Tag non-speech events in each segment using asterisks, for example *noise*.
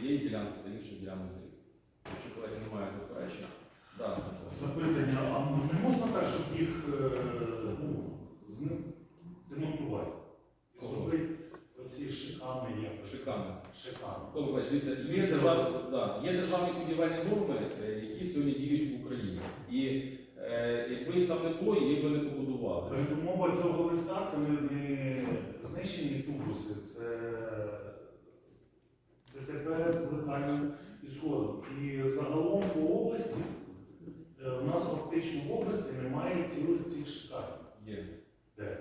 цієї ділянки та інших ділянок доріг. Якщо колеги немає заперечень, да, Запитання, а не можна так, щоб їх е, ну, з ним демонтувати? І зробити оці шиками, як шиками. Микола Миколаївич, дивіться, є, держав... да, є державні будівельні норми, е, які сьогодні діють в Україні. І е, якби їх там не було, їх би не побудували. Передумова цього листа це не, не знищені тубуси, це З ісходом. І загалом по області е, у нас фактично в області немає цілих цих шикарів. Є. Де?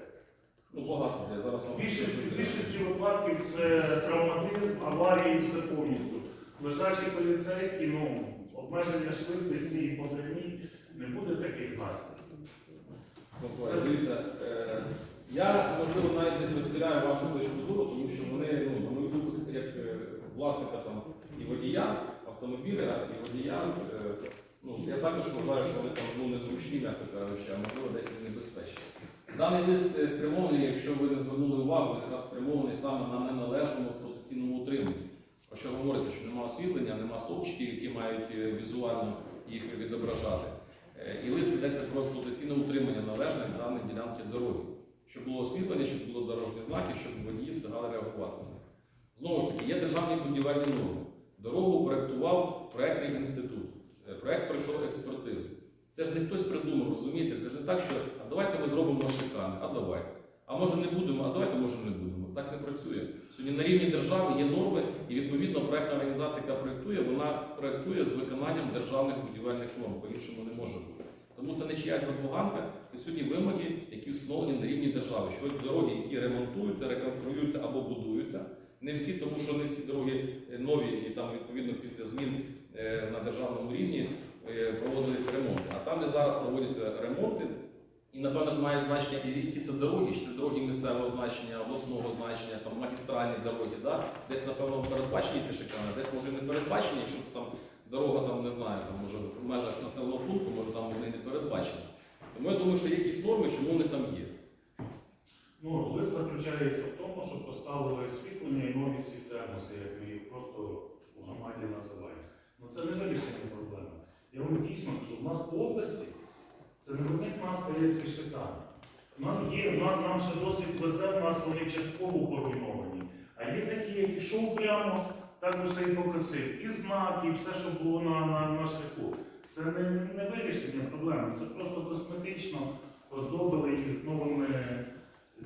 Ну, багато де. Зараз Більшість, більшості випадків це травматизм, аварії, все повністю. Лежачий поліцейський, ну, обмеження швидкості і по древні не буде таких наслідків. Миколаївич, дивіться, е, я, можливо, навіть не розділяю вашу точку зору, тому що вони, ну, на мою думку, як е, власника там і водія автомобіля, і водія, е, ну, я також вважаю, що вони там ну, незручні, м'яко кажучи, а можливо десь небезпечні. Даний лист е, спрямований, якщо ви не звернули увагу, якраз спрямований саме на неналежному експлуатаційному утриманні. Про що говориться, що немає освітлення, немає стовпчиків, які мають е, візуально їх відображати. І лист йдеться про експлуатаційне утримання належних даної ділянки дороги, щоб було освітлення, щоб було дорожні знаки, щоб водії встигали реагувати. Знову ж таки, є державні будівельні норми. Дорогу проєктував проєктний інститут. Е, Проєкт пройшов експертизу. Це ж не хтось придумав, розумієте? Це ж не так, що а давайте ми зробимо шикани, а давайте. А може не будемо, а давайте може не будемо. Так не працює. Сьогодні на рівні держави є норми, і відповідно проєктна організація, яка проєктує, вона проєктує з виконанням державних будівельних норм. По-іншому не може бути. Тому це не чиясь забуганка, це сьогодні вимоги, які встановлені на рівні держави. Що дороги, які ремонтуються, реконструюються або будуються. Не всі, тому що не всі дороги е, нові, і там відповідно після змін е, на державному рівні е, проводилися ремонти. А там, де зараз проводяться ремонти, і напевно ж має значення і які це дороги, чи це дороги місцевого значення, обласного значення, там магістральні дороги, да? десь, напевно, передбачені ці шикани, десь може не передбачені, якщо це там дорога, там не знаю, там може в межах населеного пункту, може там вони не передбачені. Тому я думаю, що є якісь норми, чому вони там є. Ну, заключається в тому, що поставили освітлення і нові ці термоси, як ми їх просто у громаді називаємо. Ну це не вирішення проблеми. Я вам дійсно кажу, у нас по області це не в одних нас стоять ці шикарні. Нам є, нам, нам ще досить везе, в нас вони частково поруйновані. А є такі, які йшов прямо, так усе і покосив. І знаки, і все, що було на, на, на шляху. Це не, не вирішення проблеми, це просто косметично оздобили їх новими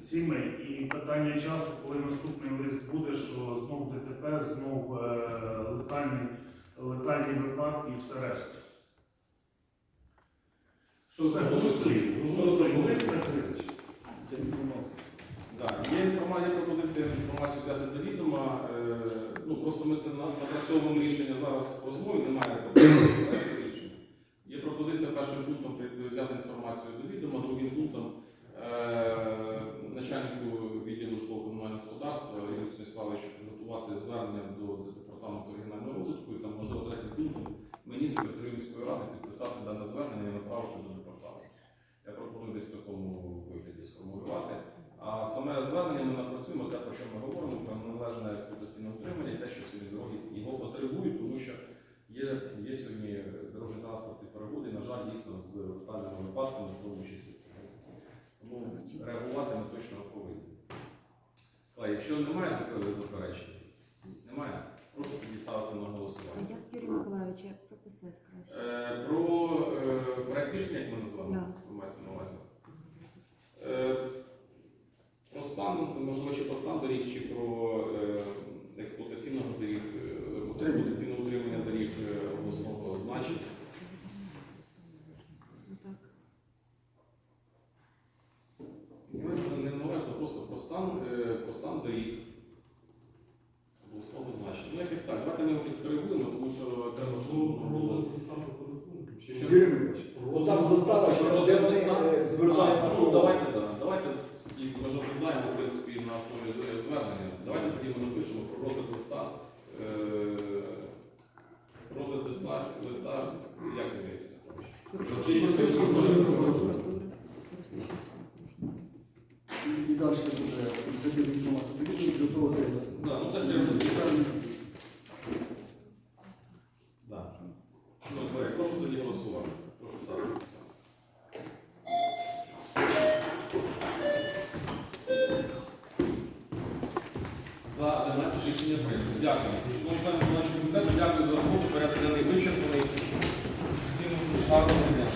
цими. І питання часу, коли наступний лист буде, що знов ДТП, знов е, летальні, летальні випадки і все решта. Що це голосуємо. Що це інформація. Так, є інформація, є пропозиція інформацію взяти до відома. Е, ну, просто ми це напрацьовуємо рішення зараз по розмові, немає рішення. *coughs* Є пропозиція першим пунктом взяти інформацію до відома, другим пунктом е, начальнику відділу житлово-комунального господарства Ігорю Станіславовичу підготувати звернення до департаменту регіонального розвитку і там, можливо, третім пунктом мені секретарю міської ради підписати дане звернення і направити до департаменту. Я пропоную десь в такому вигляді сформулювати. А саме звернення ми напрацюємо те, про що ми говоримо, про належне експлуатаційне утримання і те, що сьогодні дороги його потребують, тому що є, є сьогодні дорожні переводи, і, на жаль, дійсно з летальними випадками, в тому числі. Тому реагувати ми точно повинні. Але якщо немає зап- заперечень, немає, прошу тоді ставити на голосування. як Юрій Миколайович, як прописати краще? Е, Про е, рішення, як ми назвали, Да. ви маєте на увазі. Е, Про стан, можливо, чи про стан доріг, чи про е, експлуатаційного доріг, е, експлуатаційне утримання доріг е, обласного значення. Ну, Не належно просто про стан, е, про стан доріг обласного значення. Ну, якось так. Давайте ми його підкоригуємо, тому що треба, що? Юрій Миколаївич, от там застава, що де вони е, звертають нашу ну, увагу. давайте, да. давайте, дійсно, ми ж розглядаємо, в принципі, на основі з- звернення. Давайте тоді ми напишемо про розгляд листа. Е, розгляд листа, листа, як прокуратура. І- далі буде взяти інформацію. Тоді підготувати. Да, ну, те, що я вже сказав. Колеги, прошу тоді голосувати. Прошу ставити. За 12 рішення прийнято. Дякую. Шановні члени виконавчого комітету, дякую за роботу. Порядок денний вичерпаний. Всім гарного дня.